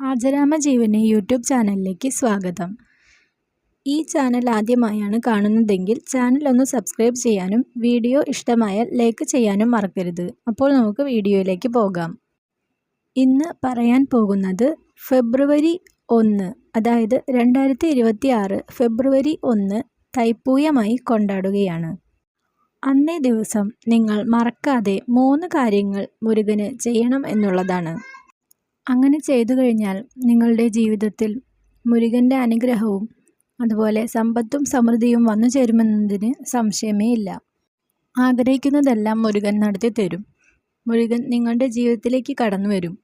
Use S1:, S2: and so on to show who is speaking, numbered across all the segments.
S1: ആജരാമ ജീവനെ യൂട്യൂബ് ചാനലിലേക്ക് സ്വാഗതം. ഈ ചാനൽ ആദ്യമായാണ് കാണുന്നതെങ്കിൽ ചാനൽ ഒന്ന് സബ്സ്ക്രൈബ് ചെയ്യാനും വീഡിയോ ഇഷ്ടമായാൽ ലൈക്ക് ചെയ്യാനും മറക്കരുത്. അപ്പോൾ നമുക്ക് വീഡിയോയിലേക്ക് പോകാം. ഇന്ന് പറയാൻ പോകുന്നത് ഫെബ്രുവരി ഒന്ന് അതായത് രണ്ടായിരത്തി ഇരുപത്തി ആറ് ഫെബ്രുവരി ഒന്ന് തൈപ്പൂയമായി കൊണ്ടാടുകയാണ്. അന്നേ ദിവസം നിങ്ങൾ മറക്കാതെ മൂന്ന് കാര്യങ്ങൾ മുരുകന് ചെയ്യണം എന്നുള്ളതാണ്. അങ്ങനെ ചെയ്തു കഴിഞ്ഞാൽ നിങ്ങളുടെ ജീവിതത്തിൽ മുരുകന്റെ അനുഗ്രഹവും അതുപോലെ സമ്പത്തും സമൃദ്ധിയും വന്നു ചേരുമെന്നതിന് സംശയമേ ഇല്ല. ആഗ്രഹിക്കുന്നതെല്ലാം മുരുകൻ നടത്തി തരും. മുരുകൻ നിങ്ങളുടെ ജീവിതത്തിലേക്ക് കടന്നു വരും.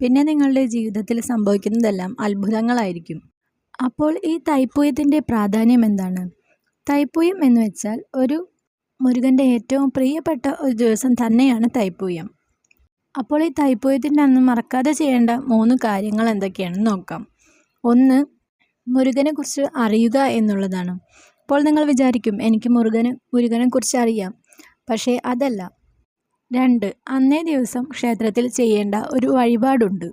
S1: പിന്നെ നിങ്ങളുടെ ജീവിതത്തിൽ സംഭവിക്കുന്നതെല്ലാം അത്ഭുതങ്ങളായിരിക്കും. അപ്പോൾ ഈ തൈപ്പൂയത്തിന്റെ പ്രാധാന്യം എന്താണ്? തൈപ്പൂയം എന്ന് വെച്ചാൽ ഒരു മുരുകന്റെ ഏറ്റവും പ്രിയപ്പെട്ട ഒരു ദിവസം തന്നെയാണ് തൈപ്പൂയം. അപ്പോൾ ഈ തൈപ്പൂയത്തിന്റെ അന്ന് മറക്കാതെ ചെയ്യേണ്ട മൂന്ന് കാര്യങ്ങൾ എന്തൊക്കെയാണെന്ന് നോക്കാം. ഒന്ന് മുരുകനെ കുറിച്ച് അറിയുക എന്നുള്ളതാണ്. അപ്പോൾ നിങ്ങൾ വിചാരിക്കും എനിക്ക് മുരുകനെ കുറിച്ച് അറിയാം. പക്ഷേ അതല്ല. രണ്ട് അന്നേ ദിവസം ക്ഷേത്രത്തിൽ ചെയ്യേണ്ട ഒരു വഴിപാടുണ്ട്.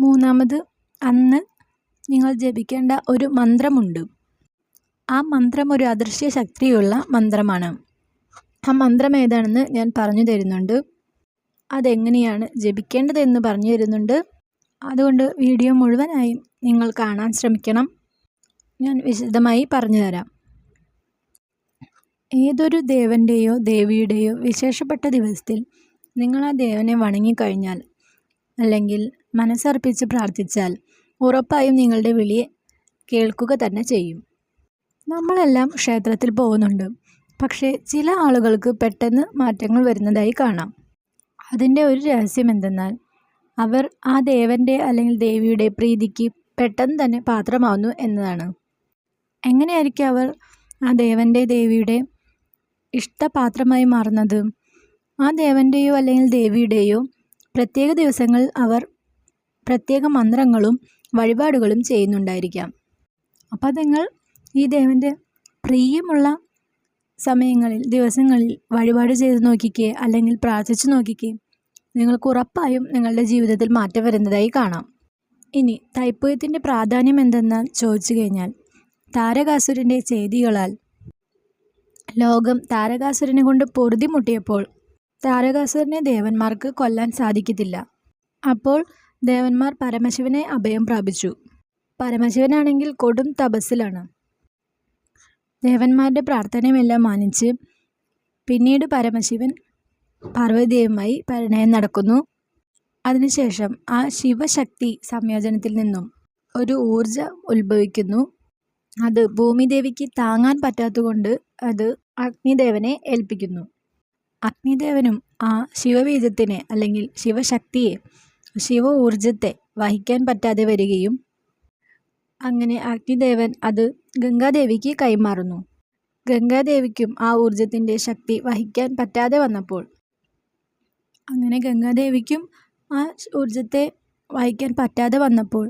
S1: മൂന്നാമത് അന്ന് നിങ്ങൾ ജപിക്കേണ്ട ഒരു മന്ത്രമുണ്ട്. ആ മന്ത്രം ഒരു അദൃശ്യ ശക്തിയുള്ള മന്ത്രമാണ്. ആ മന്ത്രം ഏതാണെന്ന് ഞാൻ പറഞ്ഞു തരുന്നുണ്ട്. അതെങ്ങനെയാണ് ജപിക്കേണ്ടതെന്ന് പറഞ്ഞു തരുന്നുണ്ട്. അതുകൊണ്ട് വീഡിയോ മുഴുവനായും നിങ്ങൾ കാണാൻ ശ്രമിക്കണം. ഞാൻ വിശദമായി പറഞ്ഞു തരാം. ഏതൊരു ദേവന്റെയോ ദേവിയുടെയോ വിശേഷപ്പെട്ട ദിവസത്തിൽ നിങ്ങൾ ആ ദേവനെ വണങ്ങിക്കഴിഞ്ഞാൽ അല്ലെങ്കിൽ മനസ്സർപ്പിച്ച് പ്രാർത്ഥിച്ചാൽ ഉറപ്പായും നിങ്ങളുടെ വിളിയെ കേൾക്കുക തന്നെ ചെയ്യും. നമ്മളെല്ലാം ക്ഷേത്രത്തിൽ പോകുന്നുണ്ട്. പക്ഷേ ചില ആളുകൾക്ക് പെട്ടെന്ന് മാറ്റങ്ങൾ വരുന്നതായി കാണാം. അതിന്റെ ഒരു രഹസ്യം എന്തെന്നാൽ അവർ ആ ദേവന്റെ അല്ലെങ്കിൽ ദേവിയുടെ പ്രീതിക്ക് പെട്ടെന്ന് തന്നെ പാത്രമാവുന്നു എന്നതാണ്. എങ്ങനെയായിരിക്കും അവർ ആ ദേവന്റെ ദേവിയുടെ ഇഷ്ടപാത്രമായി മാറുന്നത്? ആ ദേവന്റെയോ അല്ലെങ്കിൽ ദേവിയുടെയോ പ്രത്യേക ദിവസങ്ങളിൽ അവർ പ്രത്യേക മന്ത്രങ്ങളും വഴിപാടുകളും ചെയ്യുന്നുണ്ടായിരിക്കാം. അപ്പോൾ നിങ്ങൾ ഈ ദേവന്റെ പ്രിയമുള്ള സമയങ്ങളിൽ ദിവസങ്ങളിൽ വഴിപാട് ചെയ്ത് നോക്കിക്കേ അല്ലെങ്കിൽ പ്രാർത്ഥിച്ചു നോക്കിക്കേ നിങ്ങൾക്ക് ഉറപ്പായും നിങ്ങളുടെ ജീവിതത്തിൽ മാറ്റം വരുന്നതായി കാണാം. ഇനി തൈപ്പൂയത്തിന്റെ പ്രാധാന്യം എന്തെന്നാൽ ചോദിച്ചു കഴിഞ്ഞാൽ താരകാസുരന്റെ ചെയ്തികളാൽ ലോകം താരകാസുരനെ കൊണ്ട് പൊറുതിമുട്ടിയപ്പോൾ താരകാസുരനെ ദേവന്മാർക്ക് കൊല്ലാൻ സാധിക്കത്തില്ല. അപ്പോൾ ദേവന്മാർ പരമശിവനെ അഭയം പ്രാപിച്ചു. പരമശിവനാണെങ്കിൽ കൊടും തപസ്സിലാണ്. ദേവന്മാരുടെ പ്രാർത്ഥനയുമെല്ലാം മാനിച്ച് പിന്നീട് പരമശിവൻ പാർവതിദേവുമായി പരിണയം നടക്കുന്നു. അതിനുശേഷം ആ ശിവശക്തി സംയോജനത്തിൽ നിന്നും ഒരു ഊർജം ഉത്ഭവിക്കുന്നു. അത് ഭൂമിദേവിക്ക് താങ്ങാൻ പറ്റാത്തതുകൊണ്ട് അത് അഗ്നിദേവനെ ഏൽപ്പിക്കുന്നു. അഗ്നിദേവനും ആ ശിവബീജത്തിനെ അല്ലെങ്കിൽ ശിവശക്തിയെ ശിവ ഊർജത്തെ വഹിക്കാൻ പറ്റാതെ വരികയും അങ്ങനെ അഗ്നിദേവൻ അത് ഗംഗാദേവിക്ക് കൈമാറുന്നു. ഗംഗാദേവിക്കും ആ ഊർജത്തിന്റെ ശക്തി വഹിക്കാൻ പറ്റാതെ വന്നപ്പോൾ അങ്ങനെ ഗംഗാദേവിക്കും ആ ഊർജത്തെ വഹിക്കാൻ പറ്റാതെ വന്നപ്പോൾ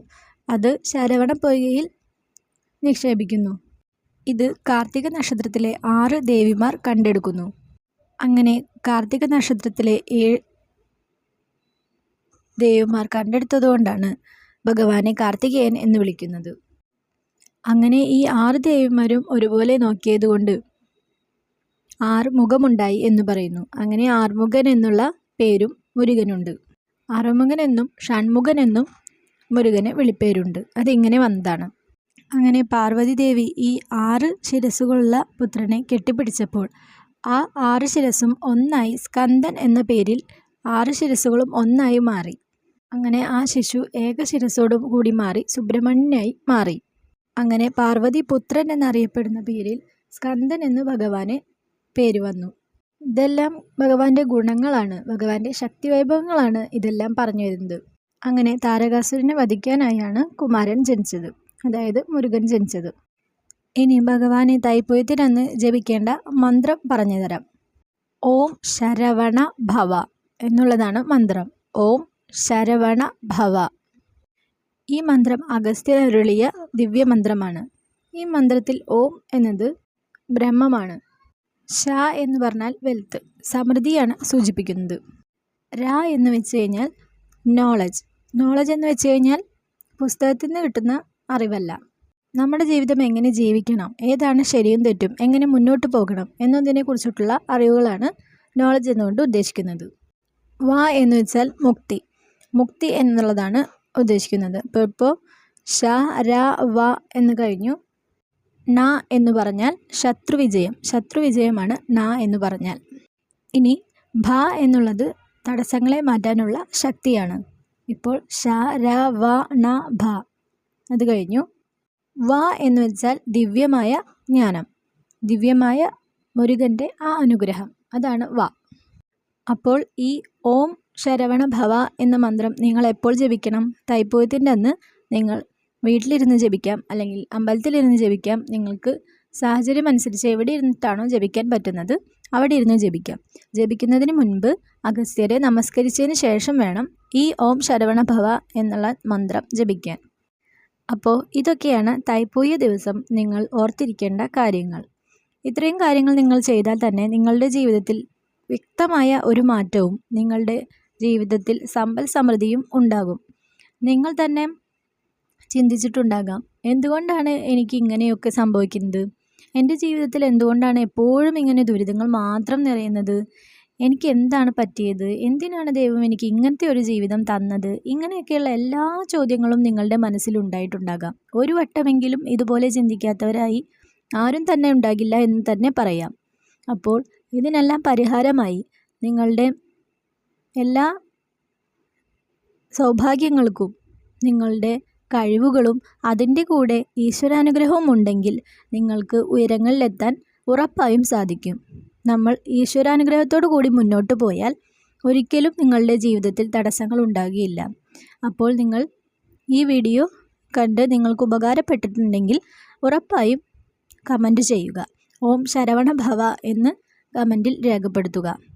S1: അത് ശരവണ പൊയ്കയിൽ നിക്ഷേപിക്കുന്നു. ഇത് കാർത്തിക നക്ഷത്രത്തിലെ ആറ് ദേവിമാർ കണ്ടെടുക്കുന്നു. അങ്ങനെ കാർത്തിക നക്ഷത്രത്തിലെ ഏഴ് ദേവിമാർ കണ്ടെടുത്തതുകൊണ്ടാണ് ഭഗവാനെ കാർത്തികേയൻ എന്ന് വിളിക്കുന്നത്. അങ്ങനെ ഈ ആറ് ദേവിമാരും ഒരുപോലെ നോക്കിയതുകൊണ്ട് ആറ് മുഖമുണ്ടായി എന്ന് പറയുന്നു. അങ്ങനെ ആറുമുഖൻ എന്നുള്ള പേരും മുരുകനുണ്ട്. ആറുമുഖൻ എന്നും ഷൺമുഖൻ എന്നും മുരുകന് വിളിപ്പേരുണ്ട്. അതിങ്ങനെ വന്നതാണ്. അങ്ങനെ പാർവതി ദേവി ഈ ആറ് ശിരസ്സുകളുള്ള പുത്രനെ കെട്ടിപ്പിടിച്ചപ്പോൾ ആ ആറ് ശിരസ്സും ഒന്നായി സ്കന്ദൻ എന്ന പേരിൽ ആറ് ശിരസ്സുകളും ഒന്നായി മാറി. അങ്ങനെ ആ ശിശു ഏകശിരസോടും കൂടി മാറി സുബ്രഹ്മണ്യനായി മാറി. അങ്ങനെ പാർവതി പുത്രൻ എന്നറിയപ്പെടുന്ന പേരിൽ സ്കന്ദൻ എന്ന് ഭഗവാന് പേര് വന്നു. ഇതെല്ലാം ഭഗവാന്റെ ഗുണങ്ങളാണ് ഭഗവാന്റെ ശക്തി വൈഭവങ്ങളാണ് ഇതെല്ലാം പറഞ്ഞു വരുന്നത് അങ്ങനെ താരകാസുരനെ വധിക്കാനായാണ് കുമാരൻ ജനിച്ചത് അതായത് മുരുകൻ ജനിച്ചത്. ഇനി ഭഗവാനെ തൈപ്പൂയത്തിനന്ന് ജപിക്കേണ്ട മന്ത്രം പറഞ്ഞു തരാം. ഓം ശരവണ ഭവ എന്നുള്ളതാണ് മന്ത്രം. ഓം ശരവണ ഭവ. ഈ മന്ത്രം അഗസ്ത്യൻ അരുളിയ ദിവ്യമന്ത്രമാണ്. ഈ മന്ത്രത്തിൽ ഓം എന്നത് ബ്രഹ്മമാണ്. ഷ എന്ന് പറഞ്ഞാൽ വെൽത്ത് സമൃദ്ധിയാണ് സൂചിപ്പിക്കുന്നത്. ര എന്ന് വെച്ച് കഴിഞ്ഞാൽ നോളജ് നോളജ് എന്ന് വെച്ച് കഴിഞ്ഞാൽ പുസ്തകത്തിൽ നിന്ന് കിട്ടുന്ന അറിവല്ല. നമ്മുടെ ജീവിതം എങ്ങനെ ജീവിക്കണം ഏതാണ് ശരിയും തെറ്റും എങ്ങനെ മുന്നോട്ട് പോകണം എന്നതിനെക്കുറിച്ചിട്ടുള്ള അറിവുകളാണ് നോളജ് എന്നുകൊണ്ട് ഉദ്ദേശിക്കുന്നത്. വ എന്ന് വെച്ചാൽ മുക്തി. മുക്തി എന്നുള്ളതാണ് ഉദ്ദേശിക്കുന്നത്. ഇപ്പോൾ ഇപ്പോൾ ഷ ര വ എന്ന് കഴിഞ്ഞു. ന എന്ന് പറഞ്ഞാൽ ശത്രുവിജയം. ശത്രുവിജയമാണ് ന എന്ന് പറഞ്ഞാൽ. ഇനി ഭ എന്നുള്ളത് തടസ്സങ്ങളെ മാറ്റാനുള്ള ശക്തിയാണ്. ഇപ്പോൾ ഷ ര വ ന ഭ. അത് കഴിഞ്ഞു. വ എന്ന് വെച്ചാൽ ദിവ്യമായ ജ്ഞാനം. ദിവ്യമായ മുരുകന്റെ ആ അനുഗ്രഹം. അതാണ് വ. അപ്പോൾ ഈ ഓം ശരവണ ഭവ എന്ന മന്ത്രം നിങ്ങൾ എപ്പോൾ ജപിക്കണം? തൈപ്പൂയത്തിന്റെ അന്ന് നിങ്ങൾ വീട്ടിലിരുന്ന് ജപിക്കാം. അല്ലെങ്കിൽ അമ്പലത്തിലിരുന്ന് ജപിക്കാം. നിങ്ങൾക്ക് സാഹചര്യം അനുസരിച്ച് എവിടെ ഇരുന്നിട്ടാണോ ജപിക്കാൻ പറ്റുന്നത് അവിടെ ഇരുന്ന് ജപിക്കാം. ജപിക്കുന്നതിന് മുൻപ് അഗസ്ത്യരെ നമസ്കരിച്ചതിന് ശേഷം വേണം ഈ ഓം ശരവണ ഭവ എന്നുള്ള മന്ത്രം ജപിക്കാൻ. അപ്പോൾ ഇതൊക്കെയാണ് തൈപ്പൂയ ദിവസം നിങ്ങൾ ഓർത്തിരിക്കേണ്ട കാര്യങ്ങൾ. ഇത്രയും കാര്യങ്ങൾ നിങ്ങൾ ചെയ്താൽ തന്നെ നിങ്ങളുടെ ജീവിതത്തിൽ വ്യക്തമായ ഒരു മാറ്റവും നിങ്ങളുടെ ജീവിതത്തിൽ സമ്പൽ സമൃദ്ധിയും ഉണ്ടാകും. നിങ്ങൾ തന്നെ ചിന്തിച്ചിട്ടുണ്ടാകാം എന്തുകൊണ്ടാണ് എനിക്ക് ഇങ്ങനെയൊക്കെ സംഭവിക്കുന്നത്? എന്റെ ജീവിതത്തിൽ എന്തുകൊണ്ടാണ് എപ്പോഴും ഇങ്ങനെ ദുരിതങ്ങൾ മാത്രം നിറയുന്നത്? എനിക്ക് എന്താണ് പറ്റിയത്? എന്തിനാണ് ദൈവം എനിക്ക് ഇങ്ങനത്തെ ഒരു ജീവിതം തന്നത്? ഇങ്ങനെയൊക്കെയുള്ള എല്ലാ ചോദ്യങ്ങളും നിങ്ങളുടെ മനസ്സിലുണ്ടായിട്ടുണ്ടാകാം ഒരു വട്ടമെങ്കിലും ഇതുപോലെ ചിന്തിക്കാത്തവരായി ആരും തന്നെ ഉണ്ടാകില്ല എന്ന് തന്നെ പറയാം. അപ്പോൾ ഇതിനെല്ലാം പരിഹാരമായി നിങ്ങളുടെ എല്ലാ സൗഭാഗ്യങ്ങൾക്കും നിങ്ങളുടെ കഴിവുകളും അതിന്റെ കൂടെ ഈശ്വരാനുഗ്രഹവും ഉണ്ടെങ്കിൽ നിങ്ങൾക്ക് ഉയരങ്ങളിലെത്താൻ ഉറപ്പായും സാധിക്കും. നമ്മൾ ഈശ്വരാനുഗ്രഹത്തോടു കൂടി മുന്നോട്ട് പോയാൽ ഒരിക്കലും നിങ്ങളുടെ ജീവിതത്തിൽ തടസ്സങ്ങൾ ഉണ്ടാകുകയില്ല. അപ്പോൾ നിങ്ങൾ ഈ വീഡിയോ കണ്ട് നിങ്ങൾക്ക് ഉപകാരപ്പെട്ടിട്ടുണ്ടെങ്കിൽ ഉറപ്പായും കമന്റ് ചെയ്യുക. ഓം ശരവണ ഭവ എന്ന് കമന്റിൽ രേഖപ്പെടുത്തുക.